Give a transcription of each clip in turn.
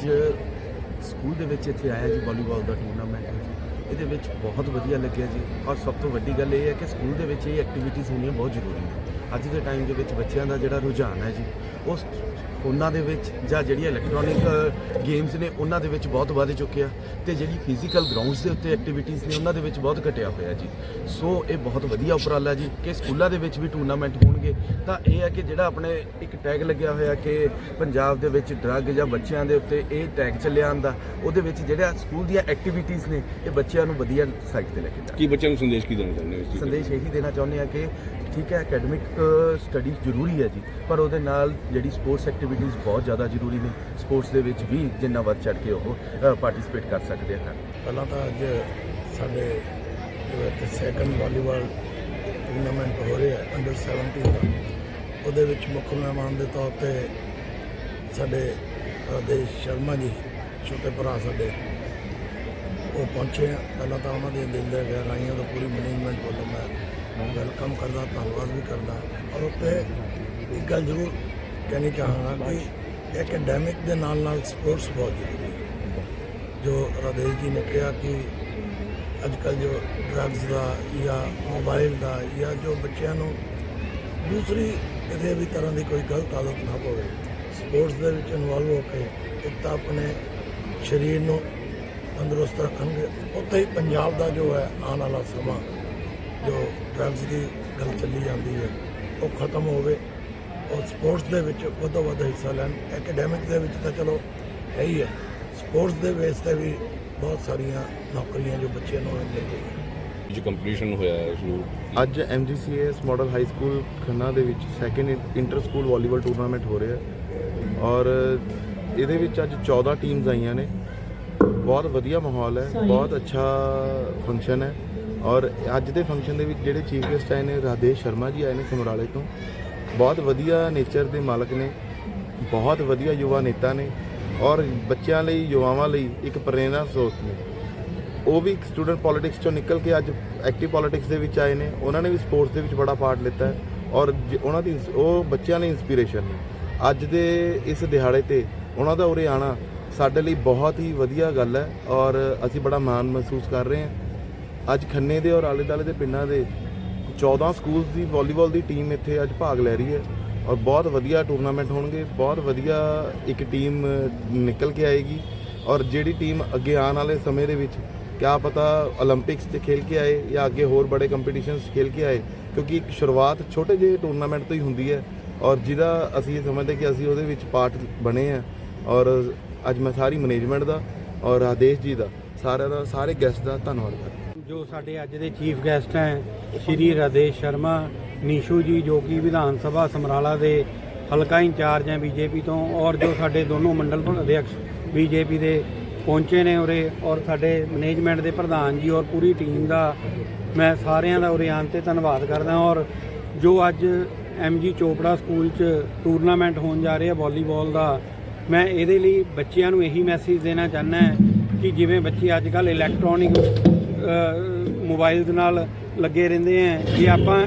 ਅੱਜ ਸਕੂਲ ਦੇ ਵਿੱਚ ਇੱਥੇ ਆਇਆ ਜੀ ਵਾਲੀਬਾਲ ਦਾ ਟੂਰਨਾਮੈਂਟ ਹੈ ਜੀ ਇਹਦੇ ਵਿੱਚ ਬਹੁਤ ਵਧੀਆ ਲੱਗਿਆ ਜੀ। ਔਰ ਸਭ ਤੋਂ ਵੱਡੀ ਗੱਲ ਇਹ ਹੈ ਕਿ ਸਕੂਲ ਦੇ ਵਿੱਚ ਇਹ ਐਕਟੀਵਿਟੀਜ਼ ਹੋਣੀਆਂ ਬਹੁਤ ਜ਼ਰੂਰੀ ਨੇ। ਅੱਜ ਦੇ ਟਾਈਮ ਦੇ ਵਿੱਚ ਬੱਚਿਆਂ ਦਾ ਜਿਹੜਾ ਰੁਝਾਨ ਹੈ ਜੀ ਉਸ ਉਹਨਾਂ ਦੇ ਵਿੱਚ ਜਾਂ ਜਿਹੜੀਆਂ ਇਲੈਕਟ੍ਰੋਨਿਕ ਗੇਮਸ ਨੇ ਉਹਨਾਂ ਦੇ ਵਿੱਚ ਬਹੁਤ ਵੱਧ ਚੁੱਕਿਆ ਤੇ ਜਿਹੜੀ ਫਿਜ਼ੀਕਲ ਗਰਾਊਂਡਸ ਦੇ ਉੱਤੇ ਐਕਟੀਵਿਟੀਜ਼ ਨੇ ਉਹਨਾਂ ਦੇ ਵਿੱਚ ਬਹੁਤ ਘਟਿਆ ਹੋਇਆ ਜੀ। ਸੋ ਇਹ ਬਹੁਤ ਵਧੀਆ ਉਪਰਾਲਾ ਜੀ ਕਿ ਸਕੂਲਾਂ ਦੇ ਵਿੱਚ ਵੀ ਟੂਰਨਾਮੈਂਟ ਹੋਣਗੇ। ਤਾਂ ਇਹ ਹੈ ਕਿ ਜਿਹੜਾ ਆਪਣੇ ਇੱਕ ਟੈਗ ਲੱਗਿਆ ਹੋਇਆ ਕਿ ਪੰਜਾਬ ਦੇ ਵਿੱਚ ਡਰੱਗ ਜਾਂ ਬੱਚਿਆਂ ਦੇ ਉੱਤੇ ਇਹ ਟੈਗ ਚੱਲਿਆ ਆਂਦਾ ਉਹਦੇ ਵਿੱਚ ਜਿਹੜਾ ਸਕੂਲ ਦੀਆਂ ਐਕਟੀਵਿਟੀਜ਼ ਨੇ ਇਹ ਬੱਚਿਆਂ ਨੂੰ ਵਧੀਆ ਸਾਈਡ ਤੇ ਲੈ ਕੇ ਜਾਣ। ਕੀ ਬੱਚਿਆਂ ਨੂੰ ਸੰਦੇਸ਼ ਕੀ ਦੇਣਾ ਚਾਹੁੰਦੇ ਹੋ? ਸੰਦੇਸ਼ ਇਹੀ ਦੇਣਾ ਚਾਹੁੰਦੇ ਆ ਕਿ ਠੀਕ ਹੈ ਅਕੈਡਮਿਕ ਸਟੱਡੀ ਜ਼ਰੂਰੀ ਹੈ ਜੀ, ਪਰ ਉਹਦੇ ਨਾਲ ਜਿਹੜੀ ਸਪੋਰਟਸ ਐਕਟੀਵਿਟੀਜ਼ ਬਹੁਤ ਜ਼ਿਆਦਾ ਜ਼ਰੂਰੀ ਨੇ। ਸਪੋਰਟਸ ਦੇ ਵਿੱਚ ਵੀ ਜਿੰਨਾ ਵੱਧ ਚੜ ਕੇ ਉਹ ਪਾਰਟਿਸਿਪੇਟ ਕਰ ਸਕਦੇ ਹਨ ਪਹਿਲਾਂ ਤਾਂ ਅੱਜ ਸਾਡੇ ਇੱਥੇ ਸੈਕੰਡ ਵਾਲੀਬਾਲ ਟੂਰਨਾਮੈਂਟ ਹੋ ਰਿਹਾ ਅੰਡਰ 17 ਦਾ, ਉਹਦੇ ਵਿੱਚ ਮੁੱਖ ਮਹਿਮਾਨ ਦੇ ਤੌਰ ਤੇ ਸਾਡੇ ਰਾਧੇਸ਼ ਸ਼ਰਮਾ ਜੀ, ਛੋਟੇ ਭਰਾ ਸਾਡੇ, ਉਹ ਪਹੁੰਚੇ ਆ। ਪਹਿਲਾਂ ਤਾਂ ਉਹਨਾਂ ਦੇ ਦਿਲ ਦੇ ਗਹਿਰਾਈਆਂ ਤੋਂ ਪੂਰੀ ਮੈਨੇਜਮੈਂਟ ਵੱਲੋਂ ਮੈਂ ਵੈਲਕਮ ਕਰਦਾ, ਧੰਨਵਾਦ ਵੀ ਕਰਦਾ। ਔਰ ਉੱਤੇ ਇੱਕ ਗੱਲ ਜ਼ਰੂਰ ਕਹਿਣੀ ਚਾਹਾਂਗਾ ਕਿ ਐਕੈਡੈਮਿਕ ਦੇ ਨਾਲ ਨਾਲ ਸਪੋਰਟਸ ਬਹੁਤ ਜ਼ਰੂਰੀ ਹੈ। ਜੋ ਰਾਧੇਸ਼ ਜੀ ਨੇ ਕਿਹਾ ਕਿ ਅੱਜ ਕੱਲ ਜੋ ਡਰੱਗਸ ਦਾ ਜਾਂ ਮੋਬਾਈਲ ਦਾ ਜਾਂ ਜੋ ਬੱਚਿਆਂ ਨੂੰ ਦੂਸਰੀ ਕਿਸੇ ਵੀ ਤਰ੍ਹਾਂ ਦੀ ਕੋਈ ਗਲਤ ਆਦਤ ਨਾ ਪਵੇ ਸਪੋਰਟਸ ਦੇ ਵਿੱਚ ਇਨਵੋਲਵ ਹੋ ਕੇ ਇੱਕ ਤਾਂ ਆਪਣੇ ਸਰੀਰ ਨੂੰ ਤੰਦਰੁਸਤ ਰੱਖਣਗੇ। ਉੱਥੇ ਹੀ ਪੰਜਾਬ ਦਾ ਜੋ ਹੈ ਆਉਣ ਵਾਲਾ ਸਮਾਂ ਜੋ ਡਰੱਗਸ ਦੀ ਗੱਲ ਚੱਲੀ ਜਾਂਦੀ ਹੈ ਉਹ ਖਤਮ ਹੋਵੇ ਔਰ ਸਪੋਰਟਸ ਦੇ ਵਿੱਚ ਵੱਧ ਤੋਂ ਵੱਧ ਹਿੱਸਾ ਲੈਣ ਐਕੈਡੈਮਿਕ ਦੇ ਵਿੱਚ ਤਾਂ ਚਲੋ ਹੈ ਹੀ ਹੈ ਸਪੋਰਟਸ ਦੇ ਬੇਸ ਤੇ ਵੀ ਬਹੁਤ ਸਾਰੀਆਂ ਨੌਕਰੀਆਂ ਜੋ ਬੱਚਿਆਂ ਨੂੰ ਮਿਲ ਰਹੀਆਂ ਜੋ ਕੰਪੀਟੀਸ਼ਨ ਹੋਇਆ ਹੈ ਸ਼ੁਰੂ ਅੱਜ MGCS model high school Khanna ਦੇ ਵਿੱਚ second inter school volleyball tournament ਹੋ ਰਿਹਾ ਹੈ ਔਰ ਇਹਦੇ ਵਿੱਚ ਅੱਜ 14 ਟੀਮਸ ਆਈਆਂ ਨੇ। ਬਹੁਤ ਵਧੀਆ ਮਾਹੌਲ ਹੈ ਬਹੁਤ ਅੱਛਾ ਫੰਕਸ਼ਨ ਹੈ। ਔਰ ਅੱਜ ਦੇ ਫੰਕਸ਼ਨ ਦੇ ਵਿੱਚ ਜਿਹੜੇ ਚੀਫ ਗੈਸਟ ਆਏ ਨੇ ਰਾਧੇਸ਼ ਸ਼ਰਮਾ ਜੀ ਆਏ ਨੇ ਸਮਰਾਲੇ ਤੋਂ। ਬਹੁਤ ਵਧੀਆ ਨੇਚਰ ਦੇ ਮਾਲਕ ਨੇ, ਬਹੁਤ ਵਧੀਆ ਯੁਵਾ ਨੇਤਾ ਨੇ ਔਰ ਬੱਚਿਆਂ ਲਈ, ਯੁਵਾਵਾਂ ਲਈ ਇੱਕ ਪ੍ਰੇਰਣਾ ਸਰੋਤ ਨੇ। ਉਹ ਵੀ ਸਟੂਡੈਂਟ ਪੋਲਿਟਿਕਸ ਚੋਂ ਨਿਕਲ ਕੇ ਅੱਜ ਐਕਟਿਵ ਪੋਲਿਟਿਕਸ ਦੇ ਵਿੱਚ ਆਏ ਨੇ। ਉਹਨਾਂ ਨੇ ਵੀ ਸਪੋਰਟਸ ਦੇ ਵਿੱਚ ਬੜਾ ਪਾਰਟ ਲਿੱਤਾ ਹੈ ਔਰ ਜ- ਉਹਨਾਂ ਦੀ, ਉਹ ਬੱਚਿਆਂ ਲਈ ਇਨਸਪੀਰੇਸ਼ਨ ਨੇ। ਅੱਜ ਦੇ ਇਸ ਦਿਹਾੜੇ ਤੇ ਉਹਨਾਂ ਦਾ ਉਰੇ ਆਣਾ ਸਾਡੇ ਲਈ ਬਹੁਤ ਹੀ ਵਧੀਆ ਗੱਲ ਹੈ ਔਰ ਅਸੀਂ ਬੜਾ ਮਾਣ ਮਹਿਸੂਸ ਕਰ ਰਹੇ ਹਾਂ। ਅੱਜ ਖੰਨੇ ਦੇ ਔਰ ਆਲੇ ਦਾਲੇ ਦੇ ਪਿੰਡਾਂ ਦੇ 14 ਸਕੂਲਸ ਦੀ ਵਾਲੀਬਾਲ ਦੀ ਟੀਮ ਇੱਥੇ ਅੱਜ ਭਾਗ ਲੈ ਰਹੀ ਹੈ ਔਰ ਬਹੁਤ ਵਧੀਆ ਟੂਰਨਾਮੈਂਟ ਹੋਣਗੇ, ਬਹੁਤ ਵਧੀਆ ਇੱਕ ਟੀਮ ਨਿਕਲ ਕੇ ਆਏਗੀ ਔਰ ਜਿਹੜੀ ਟੀਮ ਅੱਗੇ ਆਉਣ ਵਾਲੇ ਸਮੇਂ ਦੇ ਵਿੱਚ ਕਿਆ ਪਤਾ 올림픽ਸ 'ਚ ਖੇਲ ਕੇ ਆਏ ਜਾਂ ਅੱਗੇ ਹੋਰ ਬੜੇ ਕੰਪੀਟੀਸ਼ਨਸ ਖੇਲ ਕੇ ਆਏ, ਕਿਉਂਕਿ ਇੱਕ ਸ਼ੁਰੂਆਤ ਛੋਟੇ ਜਿਹੇ ਟੂਰਨਾਮੈਂਟ ਤੋਂ ਹੀ ਹੁੰਦੀ ਹੈ ਔਰ ਜਿਹਦਾ ਅਸੀਂ ਇਹ ਸਮਝਦੇ ਕਿ ਅਸੀਂ ਉਹਦੇ ਵਿੱਚ ਪਾਰਟ ਬਣੇ ਆ ਔਰ ਅੱਜ ਮੈਂ ਸਾਰੀ ਮੈਨੇਜਮੈਂਟ ਦਾ ਔਰ ਆਦੇਸ਼ ਜੀ ਦਾ, ਸਾਰਿਆਂ ਦਾ, ਸਾਰੇ ਗੈਸਟ ਦਾ ਧੰਨਵਾਦ ਕਰਦਾ। ਜੋ ਸਾਡੇ ਅੱਜ ਦੇ ਚੀਫ ਗੈਸਟ ਹੈ, ਸ਼੍ਰੀ ਰਾਧੇਸ਼ ਸ਼ਰਮਾ, ਨੀਸ਼ੂ ਜੀ, ਜੋ ਕਿ ਵਿਧਾਨ ਸਭਾ ਸਮਰਾਲਾ ਦੇ ਹਲਕਾ ਇੰਚਾਰਜ ਹੈ ਬੀਜੇਪੀ ਤੋਂ, ਔਰ ਜੋ ਸਾਡੇ ਦੋਨੋਂ ਮੰਡਲ ਅਧਿਕਸ਼ ਬੀਜੇਪੀ ਦੇ ਪਹੁੰਚੇ ਨੇ ਉਰੇ, ਔਰ ਸਾਡੇ ਮੈਨੇਜਮੈਂਟ ਦੇ ਪ੍ਰਧਾਨ ਜੀ ਔਰ ਪੂਰੀ ਟੀਮ ਦਾ ਮੈਂ ਸਾਰਿਆਂ ਦਾ ਉਰੇ ਆਉਣ ਤੇ ਧੰਨਵਾਦ ਕਰਦਾ, ਔਰ ਜੋ ਅੱਜ ਐਮਜੀ ਚੋਪੜਾ ਸਕੂਲ 'ਚ ਟੂਰਨਾਮੈਂਟ ਹੋਣ ਜਾ ਰਿਹਾ ਵਾਲੀਬਾਲ ਦਾ, ਮੈਂ ਇਹਦੇ ਲਈ ਬੱਚਿਆਂ ਨੂੰ ਇਹੀ ਮੈਸੇਜ ਦੇਣਾ ਚਾਹੁੰਦਾ ਕਿ ਜਿਵੇਂ ਬੱਚੇ ਅੱਜ ਕੱਲ੍ਹ ਇਲੈਕਟ੍ਰੋਨਿਕ ਮੋਬਾਈਲ ਦੇ ਨਾਲ ਲੱਗੇ ਰਹਿੰਦੇ ਆ। ਜੇ ਆਪਾਂ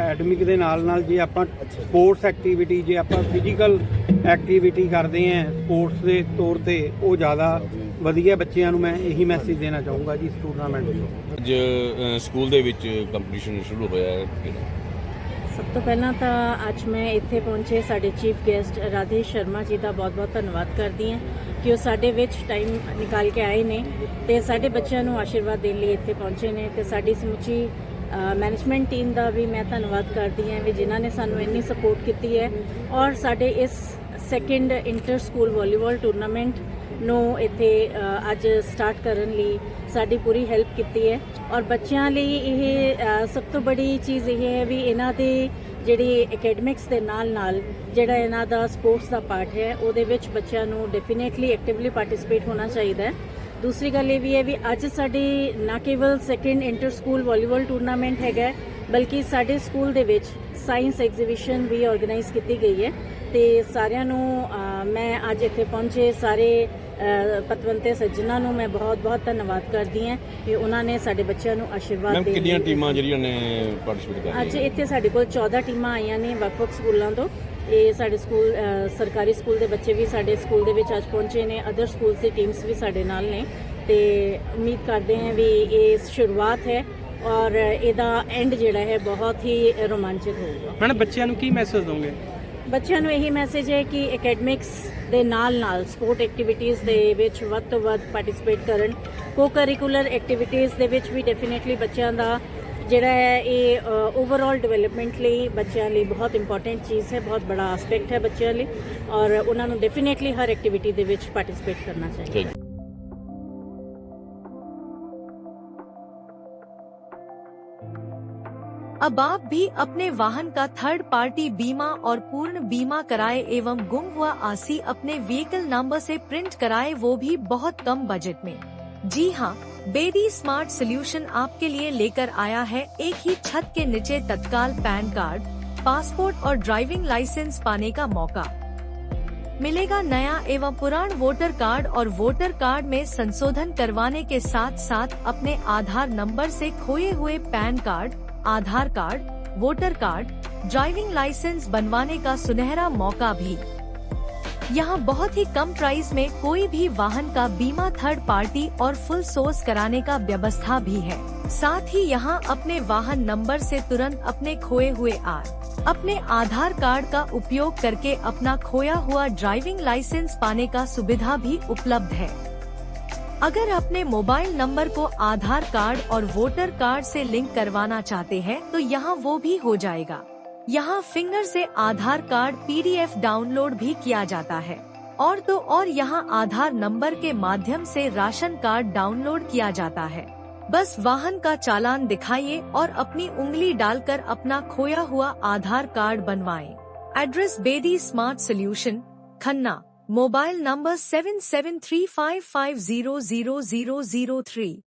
ਐਡਮਿਕ ਦੇ ਨਾਲ ਨਾਲ ਜੇ ਆਪਾਂ ਸਪੋਰਟਸ ਐਕਟੀਵਿਟੀ, ਜੇ ਆਪਾਂ ਫਿਜ਼ੀਕਲ ਐਕਟੀਵਿਟੀ ਕਰਦੇ ਆ ਸਪੋਰਟਸ ਦੇ ਤੌਰ ਤੇ, ਉਹ ਜ਼ਿਆਦਾ ਵਧੀਆ ਬੱਚਿਆਂ ਨੂੰ ਮੈਂ ਇਹੀ ਮੈਸੇਜ ਦੇਣਾ ਚਾਹੂੰਗਾ ਜੀ ਇਸ ਟੂਰਨਾਮੈਂਟ ਤੋਂ ਅੱਜ ਸਕੂਲ ਦੇ ਵਿੱਚ ਕੰਪੀਟੀਸ਼ਨ ਸ਼ੁਰੂ ਹੋਇਆ ਹੈ। ਸਭ ਤੋਂ ਪਹਿਲਾਂ ਤਾਂ ਅੱਜ ਮੈਂ ਇੱਥੇ ਪਹੁੰਚੇ ਸਾਡੇ ਚੀਫ ਗੈਸਟ ਰਾਧੇਸ਼ ਸ਼ਰਮਾ ਜੀ ਦਾ ਬਹੁਤ-ਬਹੁਤ ਧੰਨਵਾਦ ਕਰਦੀ ਹਾਂ ਕਿ ਉਹ ਸਾਡੇ ਵਿੱਚ ਟਾਈਮ ਨਿਕਾਲ ਕੇ ਆਏ ਨੇ ਤੇ ਸਾਡੇ ਬੱਚਿਆਂ ਨੂੰ ਆਸ਼ੀਰਵਾਦ ਦੇਣ ਲਈ ਇੱਥੇ ਪਹੁੰਚੇ ਨੇ ਤੇ ਸਾਡੀ ਸਮੁੱਚੀ ਮੈਨੇਜਮੈਂਟ ਟੀਮ ਦਾ ਵੀ ਮੈਂ ਧੰਨਵਾਦ ਕਰਦੀ ਹਾਂ ਵੀ ਜਿਨ੍ਹਾਂ ਨੇ ਸਾਨੂੰ ਇੰਨੀ ਸਪੋਰਟ ਕੀਤੀ ਹੈ ਔਰ ਸਾਡੇ ਇਸ second inter school volleyball tournament ਨੂੰ ਇੱਥੇ ਅੱਜ ਸਟਾਰਟ ਕਰਨ ਲਈ ਸਾਡੀ ਪੂਰੀ ਹੈਲਪ ਕੀਤੀ ਹੈ ਔਰ ਬੱਚਿਆਂ ਲਈ ਇਹ ਸਭ ਤੋਂ ਬੜੀ ਚੀਜ਼ ਇਹ ਹੈ ਵੀ ਇਹਨਾਂ ਦੇ ਜਿਹੜੀ ਅਕੈਡਮਿਕਸ ਦੇ ਨਾਲ ਨਾਲ ਜਿਹੜਾ ਇਹਨਾਂ ਦਾ ਸਪੋਰਟਸ ਦਾ ਪਾਰਟ ਹੈ, ਉਹਦੇ ਵਿੱਚ ਬੱਚਿਆਂ ਨੂੰ ਡੈਫੀਨੇਟਲੀ ਐਕਟਿਵਲੀ ਪਾਰਟਿਸਿਪੇਟ ਹੋਣਾ ਚਾਹੀਦਾ ਹੈ। ਦੂਸਰੀ ਗੱਲ ਇਹ ਵੀ ਹੈ ਵੀ ਅੱਜ ਸਾਡੀ ਨਾ ਕੇਵਲ second inter school volleyball tournament ਹੈਗਾ ਬਲਕਿ ਸਾਡੇ ਸਕੂਲ ਦੇ ਵਿੱਚ ਸਾਇੰਸ ਐਗਜ਼ੀਬਿਸ਼ਨ ਵੀ ਆਰਗੇਨਾਈਜ਼ ਕੀਤੀ ਗਈ ਹੈ ਤੇ ਸਾਰਿਆਂ ਨੂੰ ਮੈਂ ਅੱਜ ਇੱਥੇ ਪਹੁੰਚੇ ਸਾਰੇ ਪਤਵੰਤੇ ਸੱਜਣਾ ਨੂੰ ਮੈਂ ਬਹੁਤ-ਬਹੁਤ ਧੰਨਵਾਦ ਕਰਦੀ ਹਾਂ ਕਿ ਉਹਨਾਂ ਨੇ ਸਾਡੇ ਬੱਚਿਆਂ ਨੂੰ ਆਸ਼ੀਰਵਾਦ ਦੇਣ ਕਿੰਨੀਆਂ ਟੀਮਾਂ ਜਿਹੜੀਆਂ ਨੇ ਪਾਰਟਿਸਿਪੇਟ ਕਰ ਅੱਜ ਇੱਥੇ ਸਾਡੇ ਕੋਲ 14 ਟੀਮਾਂ ਆਈਆਂ ਨੇ ਵੱਖ-ਵੱਖ ਸਕੂਲਾਂ ਤੋਂ। ਇਹ ਸਾਡੇ ਸਕੂਲ ਸਰਕਾਰੀ ਸਕੂਲ ਦੇ ਬੱਚੇ ਵੀ ਸਾਡੇ ਸਕੂਲ ਦੇ ਵਿੱਚ ਅੱਜ ਪਹੁੰਚੇ ਨੇ। ਅਦਰ ਸਕੂਲਸ ਦੀ ਟੀਮਸ ਵੀ ਸਾਡੇ ਨਾਲ ਨੇ। ਤੇ ਉਮੀਦ ਕਰਦੇ ਹਾਂ ਵੀ ਇਹ ਸ਼ੁਰੂਆਤ ਹੈ ਔਰ ਇਹਦਾ ਐਂਡ ਜਿਹੜਾ ਹੈ ਬਹੁਤ ਹੀ ਰੋਮਾਂਚਕ ਹੋਊਗਾ। ਮੈਡਮ ਬੱਚਿਆਂ ਨੂੰ ਕੀ ਮੈਸੇਜ ਦੋਗੇ ਬੱਚਿਆਂ ਨੂੰ ਇਹੀ ਮੈਸੇਜ ਹੈ ਕਿ ਅਕੈਡਮਿਕਸ ਦੇ ਨਾਲ ਨਾਲ ਸਪੋਰਟ ਐਕਟੀਵਿਟੀਜ਼ ਦੇ ਵਿੱਚ ਵੱਧ ਤੋਂ ਵੱਧ ਪਾਰਟਿਸਿਪੇਟ ਕਰਨ। ਕੋ ਕਰਿਕੂਲਰ ਐਕਟੀਵਿਟੀਜ਼ ਦੇ ਵਿੱਚ ਵੀ ਡੈਫੀਨਿਟਲੀ ਬੱਚਿਆਂ ਦਾ ਜਿਹੜਾ ਹੈ ਇਹ ਓਵਰਆਲ ਡਿਵੈਲਪਮੈਂਟ ਲਈ ਬੱਚਿਆਂ ਲਈ ਬਹੁਤ ਇੰਪੋਰਟੈਂਟ ਚੀਜ਼ ਹੈ, ਬਹੁਤ ਬੜਾ ਐਸਪੈਕਟ ਹੈ ਬੱਚਿਆਂ ਲਈ ਔਰ ਉਹਨਾਂ ਨੂੰ ਡੈਫੀਨਿਟਲੀ ਹਰ ਐਕਟੀਵਿਟੀ ਦੇ ਵਿੱਚ ਪਾਰਟਿਸਿਪੇਟ ਕਰਨਾ ਚਾਹੀਦਾ अब आप भी अपने वाहन का थर्ड पार्टी बीमा और पूर्ण बीमा कराए एवं गुम हुआ आसी अपने व्हीकल नंबर से प्रिंट कराए, वो भी बहुत कम बजट में। जी हाँ बेदी स्मार्ट सोल्यूशन आपके लिए लेकर आया है एक ही छत के नीचे तत्काल पैन कार्ड पासपोर्ट और ड्राइविंग लाइसेंस पाने का मौका। मिलेगा नया एवं पुरान वोटर कार्ड और वोटर कार्ड में संशोधन करवाने के साथ साथ अपने आधार नंबर से खोए हुए pan card Aadhaar card, voter card, driving licence बनवाने का सुनहरा मौका भी। यहाँ बहुत ही कम प्राइस में कोई भी वाहन का बीमा थर्ड पार्टी और फुल सोर्स कराने का व्यवस्था भी है। साथ ही यहाँ अपने वाहन नंबर से तुरंत अपने खोए हुए आर, अपने आधार कार्ड का उपयोग करके अपना खोया हुआ ड्राइविंग लाइसेंस पाने का सुविधा भी उपलब्ध है। अगर अपने मोबाइल नंबर को आधार कार्ड और वोटर कार्ड से लिंक करवाना चाहते हैं तो यहाँ वो भी हो जाएगा। यहाँ फिंगर से आधार कार्ड पीडीएफ डाउनलोड भी किया जाता है। और तो और यहाँ आधार नंबर के माध्यम से राशन कार्ड डाउनलोड किया जाता है। बस वाहन का चालान दिखाइए और अपनी उंगली डालकर अपना खोया हुआ आधार कार्ड बनवाएँ। Address Bedi smart solution, Khanna. Mobile number 7735500003.